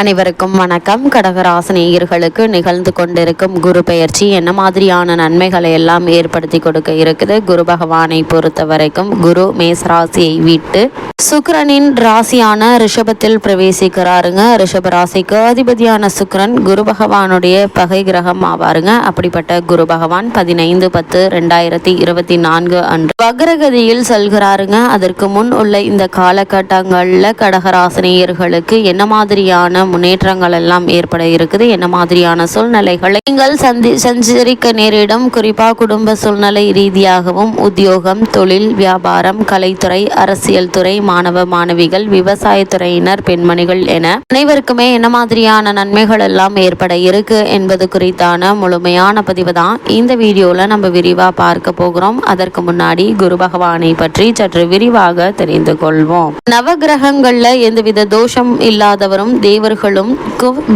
அனைவருக்கும் வணக்கம். கடகராசனேயர்களுக்கு நிகழ்ந்து கொண்டிருக்கும் குரு பெயர்ச்சி என்ன மாதிரியான நன்மைகளை எல்லாம் ஏற்படுத்தி கொடுக்க இருக்குது? குரு பகவானை பொறுத்த வரைக்கும் குரு மேசராசியை விட்டு சுக்கரனின் ராசியான ரிஷபத்தில் பிரவேசிக்கிறாருங்க. ரிஷப ராசிக்கு அதிபதியான சுக்கரன் குரு பகவானுடைய பகை கிரகம் ஆவாருங்க. அப்படிப்பட்ட குரு பகவான் பதினைந்து பத்து ரெண்டாயிரத்தி இருபத்தி நான்கு அன்று வக்ரகதியில் செல்கிறாருங்க. அதற்கு முன் உள்ள இந்த காலகட்டங்களில் கடகராசினியர்களுக்கு என்ன மாதிரியான முன்னேற்றங்கள் எல்லாம் ஏற்பட இருக்குது. என்ன மாதிரியான சூழ்நிலைகளை நீங்கள் சந்தி சஞ்சரிக்க நேரிடும். குறிப்பாக குடும்ப சூழ்நிலை ரீதியாகவும் உத்தியோகம் தொழில் வியாபாரம் கலைத்துறை அரசியல் துறை மாணவ மாணவிகள் விவசாயத்துறையினர் பெண்மணிகள் என அனைவருக்குமே என்ன மாதிரியான நன்மைகள் எல்லாம் ஏற்பட இருக்கு என்பது குறித்தான முழுமையான பதிவு தான். இந்த வீடியோல நம்ம விரிவா பார்க்க போகிறோம். அதற்கு முன்னாடி குரு பகவானை பற்றி சற்று விரிவாக தெரிந்து கொள்வோம். நவகிரகங்கள்ல எந்தவித தோஷம் இல்லாதவரும் தேவர் அவர்களும்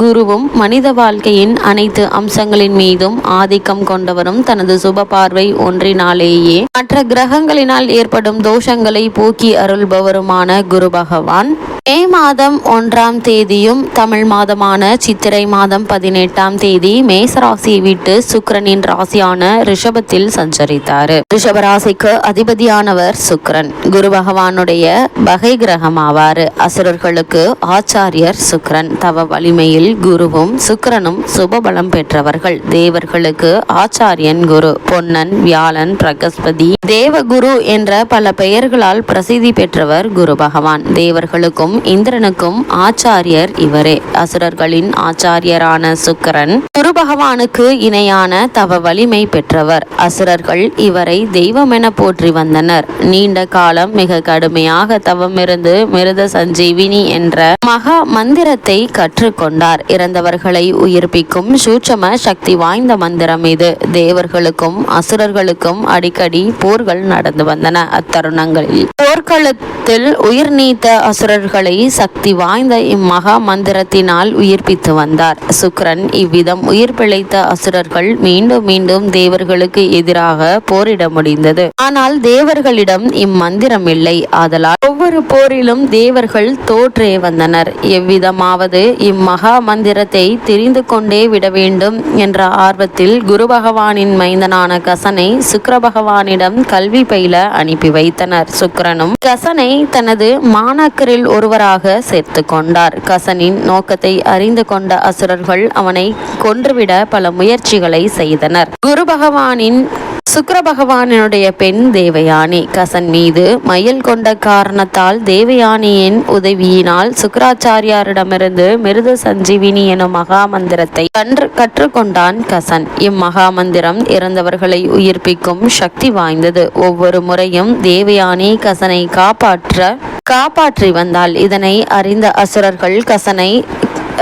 குருவும் மனித வாழ்க்கையின் அனைத்து அம்சங்களின் மீதும் ஆதிக்கம் கொண்டவரும் தனது சுப பார்வை ஒன்றினாலேயே மற்ற கிரகங்களினால் ஏற்படும் தோஷங்களை போக்கி அருள்பவருமான குரு பகவான். மே மாதம் ஒன்றாம் தேதியும் தமிழ் மாதமான சித்திரை மாதம் பதினெட்டாம் தேதி மேசராசியை விட்டு சுக்கிரனின் ராசியான ரிஷபத்தில் சஞ்சரித்தார். ரிஷப ராசிக்கு அதிபதியானவர் சுக்கரன். குரு பகவானுடைய பகை கிரகம் ஆவார் அசுரர்களுக்கு ஆச்சாரியர் சுக்கிரன். தவ வலிமையில் குருவும் சுக்கிரனும் சுபபலம் பெற்றவர்கள். தேவர்களுக்கு ஆச்சாரியன் குரு பொன்னன் வியாழன் பிரகஸ்பதி. தேவகுரு என்ற பல பெயர்களால் பிரசித்தி பெற்றவர் குரு பகவான். தேவர்களுக்கும் இந்திரனுக்கும் ஆச்சாரியர் இவரே. அசுரர்களின் ஆச்சாரியரான சுக்கிரன் குரு பகவானுக்கு இணையான தவ வலிமை பெற்றவர். அசுரர்கள் இவரை தெய்வமென போற்றி வந்தனர். நீண்ட காலம் மிக கடுமையாக தவமிருந்து மிருத சஞ்சீவினி என்ற மகா மந்திரத்தை கற்றுக்கொண்டார். இறந்தவர்களை உயிர்ப்பிக்கும் சூட்சம சக்தி வாய்ந்த மந்திரம் இது. தேவர்களுக்கும் அசுரர்களுக்கும் அடிக்கடி போர்கள் நடந்து வந்தன அத்தருணங்களில். போர்க்களத்தில் உயிர் நீத்த அசுரர்களை சக்தி வாய்ந்த இம்மகா மந்திரத்தினால் உயிர்ப்பித்து வந்தார். சுக்கிரன் இவ்விதம் உயிர் பிழைத்த அசுரர்கள் மீண்டும் மீண்டும் தேவர்களுக்கு எதிராக போரிட முடிந்தது. ஆனால் தேவர்களிடம் இம்மந்திரம் இல்லை. ஆதலால் ஒவ்வொரு போரிலும் தேவர்கள் தோற்றே வந்தனர். எவ்விதமாவது இம்மகா மந்திரத்தை தெரிந்து கொண்டே விட வேண்டும் என்ற ஆர்வத்தில் குரு பகவானின் மைந்தனான கசனை சுக்கர பகவானிடம் கல்வி பயில அனுப்பி வைத்தனர். சுக்கிரனும் கசனை தனது மாணாக்கரில் ஒருவராக சேர்த்து கொண்டார். கசனின் நோக்கத்தை அறிந்து கொண்ட அசுரர்கள் அவனை கொன்றுவிட பல முயற்சிகளை செய்தனர். குரு பகவானின் சுக்கர பகவானுடைய பெண் தேவயானி கசன் மீது மயில் கொண்ட காரணத்தால் தேவயானியின் உதவியினால் சுக்கராச்சாரியாரிடமிருந்து மிருத சஞ்சீவினி எனும் மகா மந்திரத்தை கன்று கற்றுக்கொண்டான் கசன். இம்மகா மந்திரம் இறந்தவர்களை உயிர்ப்பிக்கும் சக்தி வாய்ந்தது. ஒவ்வொரு முறையும் தேவயானி கசனை காப்பாற்ற காப்பாற்றி வந்தால் இதனை அறிந்த அசுரர்கள் கசனை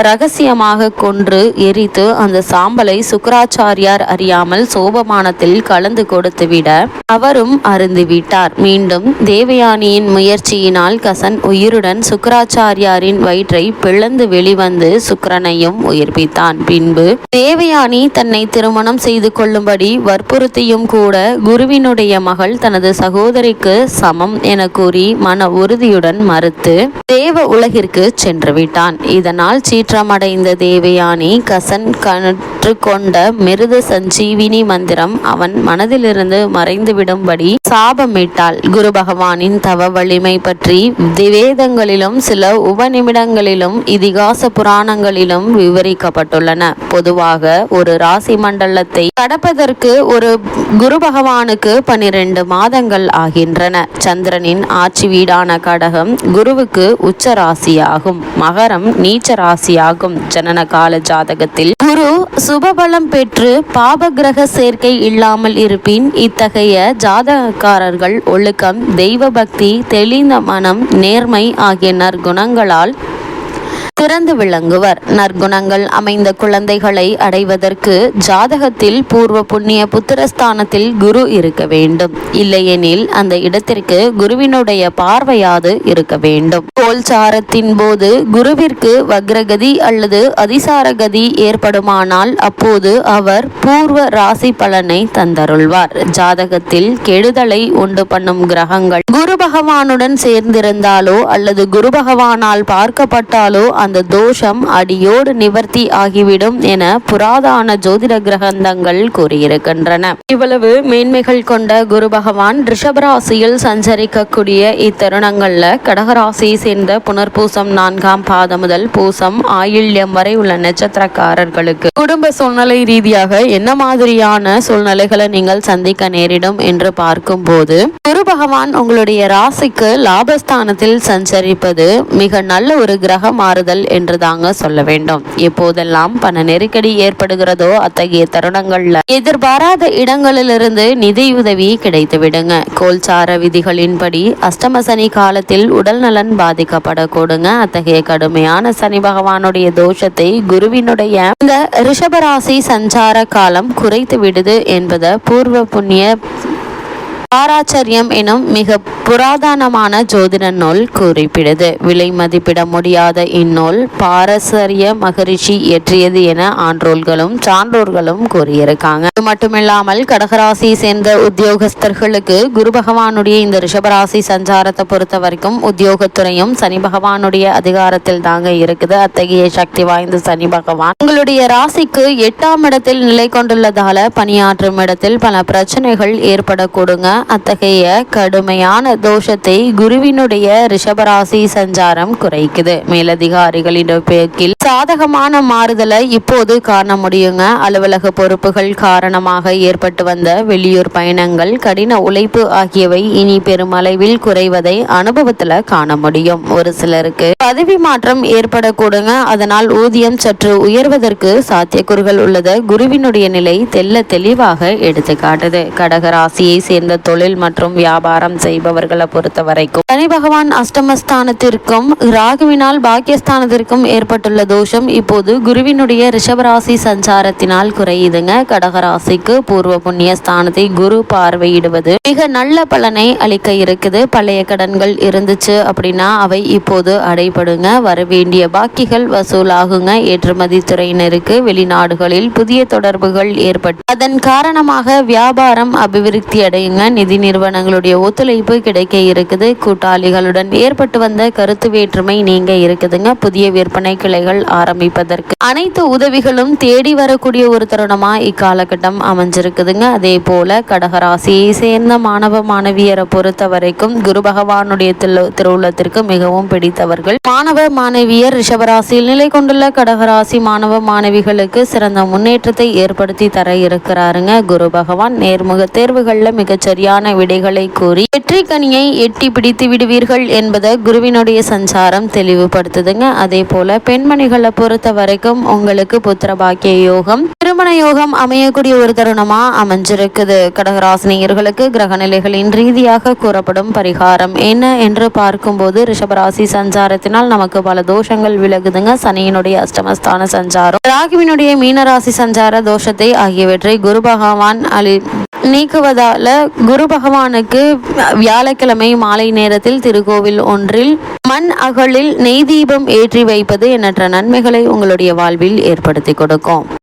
ரகசியமாக கொன்று எரித்து அந்த சாம்பலை சுக்கராச்சாரியார் அறியாமல் சோபமானத்தில் கலந்து கொடுத்துவிட அவரும் அருந்துவிட்டார். மீண்டும் தேவயானியின் முயற்சியினால் கசன் உயிருடன் சுக்கராச்சாரியாரின் வயிற்றை பிளந்து வெளிவந்து சுக்கிரனையும் உயிர்ப்பித்தான். பின்பு தேவயானி தன்னை திருமணம் செய்து கொள்ளும்படி வற்புறுத்தியும் கூட குருவினுடைய மகள் தனது சகோதரிக்கு சமம் என கூறி மன உறுதியுடன் மறுத்து தேவ உலகிற்கு சென்று விட்டான். இதனால் சீற்றமடைந்த தேவயானி கசன் கற்றுக்கொண்ட மிருத சஞ்சீவினி மந்திரம் அவன் மனதிலிருந்து மறைந்துவிடும்படி சாபமிட்டாள். குரு பகவானின் தவ வலிமை பற்றி வேதங்களிலும் சில உபநிமிடங்களிலும் இதிகாச புராணங்களிலும் விவரிக்கப்பட்டுள்ளன. பொதுவாக ஒரு ராசி மண்டலத்தை கடப்பதற்கு ஒரு குரு பகவானுக்கு பனிரெண்டு மாதங்கள் ஆகின்றன. சந்திரனின் ஆட்சி வீடான கடகம் குருவுக்கு உச்ச ராசியாகும். மகரம் நீச்ச ராசியாகும் ஜனன கால ஜாதகத்தில் குரு சுபபலம் பெற்று பாபகிரக சேர்க்கை இல்லாமல் இருப்பின் இத்தகைய ஜாதகக்காரர்கள் ஒழுக்கம் தெய்வ பக்தி தெளிந்த மனம் நேர்மை ஆகிய நற்குணங்களால் சிறந்து விளங்குவர். நற்குணங்கள் அமைந்த குழந்தைகளை அடைவதற்கு ஜாதகத்தில் பூர்வ புண்ணிய புத்திரஸ்தானத்தில் குரு இருக்க வேண்டும். இல்லையெனில் அந்த இடத்திற்கு குருவினுடைய பார்வையாது இருக்க வேண்டும். கோல்சாரத்தின் போது குருவிற்கு வக்ரகதி அல்லது அதிசாரகதி ஏற்படுமானால் அப்போது அவர் பூர்வ ராசி பலனை தந்தருள்வார். ஜாதகத்தில் கெடுதலை உண்டு பண்ணும் கிரகங்கள் குரு பகவானுடன் சேர்ந்திருந்தாலோ அல்லது குரு பகவானால் பார்க்கப்பட்டாலோ அந்த தோஷம் அடியோடு நிவர்த்தி ஆகிவிடும் என புராதான ஜோதிட கிரகந்தங்கள் கூறியிருக்கின்றன. இவ்வளவு மேன்மைகள் கொண்ட குரு பகவான் ரிஷபராசியில் சஞ்சரிக்கக்கூடிய இத்தருணங்கள்ல கடகராசியை சேர்ந்த புனர்பூசம் நான்காம் பாதம் முதல் பூசம் ஆயில்யம் வரை உள்ள நட்சத்திரக்காரர்களுக்கு. குடும்ப சூழ்நிலை ரீதியாக என்ன மாதிரியான சூழ்நிலைகளை நீங்கள் சந்திக்க நேரிடும் என்று பார்க்கும்போது குரு பகவான் உங்களுடைய ராசிக்கு லாபஸ்தானத்தில் சஞ்சரிப்பது மிக நல்ல ஒரு கிரக மாறுதல் என்று தாங்க சொல்ல வேண்டும். எப்போதெல்லாம் பண நெருக்கடி ஏற்படுகிறதோ அத்தகைய தருணங்கள்ல எதிர்பாராத இடங்களிலிருந்து நிதியுதவி கிடைத்து விடுங்க. கோல்சார விதிகளின்படி அஷ்டம சனி காலத்தில் உடல் நலன் பாதிக்கப்படக்கூடுங்க அத்தகைய கடுமையான சனி பகவானுடைய தோஷத்தை குருவினுடைய இந்த ரிஷபராசி சஞ்சார காலம் குறைத்து விடுது என்பதை பூர்வ புண்ணிய பாராச்சரியம் எனும் மிக புராதனமான ஜோதிட நூல் குறிப்பிடுது. விலை மதிப்பிட முடியாத இந்நூல் பாரசரிய மகரிஷி இயற்றியது என ஆன்றோர்களும் சான்றோர்களும் கூறியிருக்காங்க. அது மட்டுமில்லாமல் கடகராசியை சேர்ந்த உத்தியோகஸ்தர்களுக்கு குரு பகவானுடைய இந்த ரிஷபராசி சஞ்சாரத்தை பொறுத்த வரைக்கும் உத்தியோகத்துறையும் சனி பகவானுடைய அதிகாரத்தில் தாங்க இருக்குது. அத்தகைய சக்தி வாய்ந்த சனி பகவான். உங்களுடைய ராசிக்கு எட்டாம் இடத்தில் நிலை கொண்டுள்ளதால பணியாற்றும் இடத்தில் பல பிரச்சனைகள் ஏற்படக்கூடுங்க. அத்தகைய கடுமையான தோஷத்தை குருவினுடைய ரிஷபராசி சஞ்சாரம் குறைக்குது. மேலதிகாரிகளின் பேக்கில் சாதகமான மாறுதலை இப்போது காண முடியுங்க. அலுவலக பொறுப்புகள் காரணமாக ஏற்பட்டு வந்த வெளியூர் பயணங்கள் கடின உழைப்பு ஆகியவை இனி பெருமளவில் குறைவதை அனுபவத்துல காண முடியும். ஒரு சிலருக்கு பதவி மாற்றம் ஏற்படக்கூடுங்க. அதனால் ஊதியம் சற்று உயர்வதற்கு சாத்தியக்கூறுகள் உள்ளது. குருவினுடைய நிலை தெல்ல தெளிவாக எடுத்து காட்டுது கடகராசியை சேர்ந்த தொழில் மற்றும் வியாபாரம் செய்பவர்களை பொறுத்த வரைக்கும் சனி பகவான் அஷ்டமஸ்தானத்திற்கும் ராகுவினால் பாக்கியஸ்தானத்திற்கும் ஏற்பட்டுள்ள தோஷம் இப்போது குருவினுடைய ரிஷபராசி சஞ்சாரத்தினால் குறையுதுங்க. கடகராசிக்கு பூர்வ புண்ணிய ஸ்தானத்தை குரு பார்வையிடுவது மிக நல்ல பலனை அளிக்க இருக்குது. பழைய கடன்கள் இருந்துச்சு அப்படின்னா அவை இப்போது அடைபடுங்க. வர வேண்டிய பாக்கிகள் வசூலாகுங்க. ஏற்றுமதி துறையினருக்கு வெளிநாடுகளில் புதிய தொடர்புகள் ஏற்பட்டு அதன் காரணமாக வியாபாரம் அபிவிருத்தி அடையுங்க நிதி நிறுவனங்களுடைய ஒத்துழைப்பு கிடைக்க இருக்குது. கூட்டாளிகளுடன் ஏற்பட்டு வந்த கருத்து வேற்றுமை நீங்க இருக்குதுங்க. புதிய விற்பனை கிளைகள் ஆரம்பிப்பதற்கு அனைத்து உதவிகளும் தேடி வரக்கூடிய ஒரு தருணமா இக்காலகட்டம் அமைஞ்சிருக்குதுங்க. அதே போல கடகராசியை சேர்ந்த மாணவ மாணவியரை பொறுத்த வரைக்கும் குரு பகவானுடைய திரு- திருவுள்ளத்திற்கு மிகவும் பிடித்தவர்கள். மாணவ மாணவியர் ரிஷபராசியில் நிலை கொண்டுள்ள கடகராசி மாணவ மாணவிகளுக்கு சிறந்த முன்னேற்றத்தை ஏற்படுத்தி தர இருக்கிறாருங்க. குரு பகவான் நேர்முக தேர்வுகள்ல மிகச்சரிய சரியான விடைகளை கூறி வெற்றி கனியை எட்டி பிடித்து விடுவீர்கள் என்பதை குருவினுடைய சஞ்சாரம் தெளிவுபடுத்துதுங்க. அதே போல பெண்மணிகளை பொறுத்த வரைக்கும் உங்களுக்கு புத்திர பாக்கிய யோகம் திருமண யோகம் அமையக்கூடிய ஒரு தருணமா அமைஞ்சிருக்குது. கடகராசினியர்களுக்கு கிரக நிலைகளின் ரீதியாக கூறப்படும் பரிகாரம் என்ன என்று பார்க்கும்போது ரிஷபராசி சஞ்சாரத்தினால் நமக்கு பல தோஷங்கள் விலகுதுங்க. சனியினுடைய அஷ்டமஸ்தான சஞ்சாரம் ராகுவினுடைய மீனராசி சஞ்சார தோஷத்தை ஆகியவற்றை குரு பகவான் அழி நீக்குவதால குரு பகவானுக்கு வியாழக்கிழமை மாலை நேரத்தில் திருக்கோவில் ஒன்றில் மண் அகலில் நெய் தீபம் ஏற்றி வைப்பது எண்ணற்ற நன்மைகளை உங்களுடைய வாழ்வில் ஏற்படுத்தி கொடுக்கும்.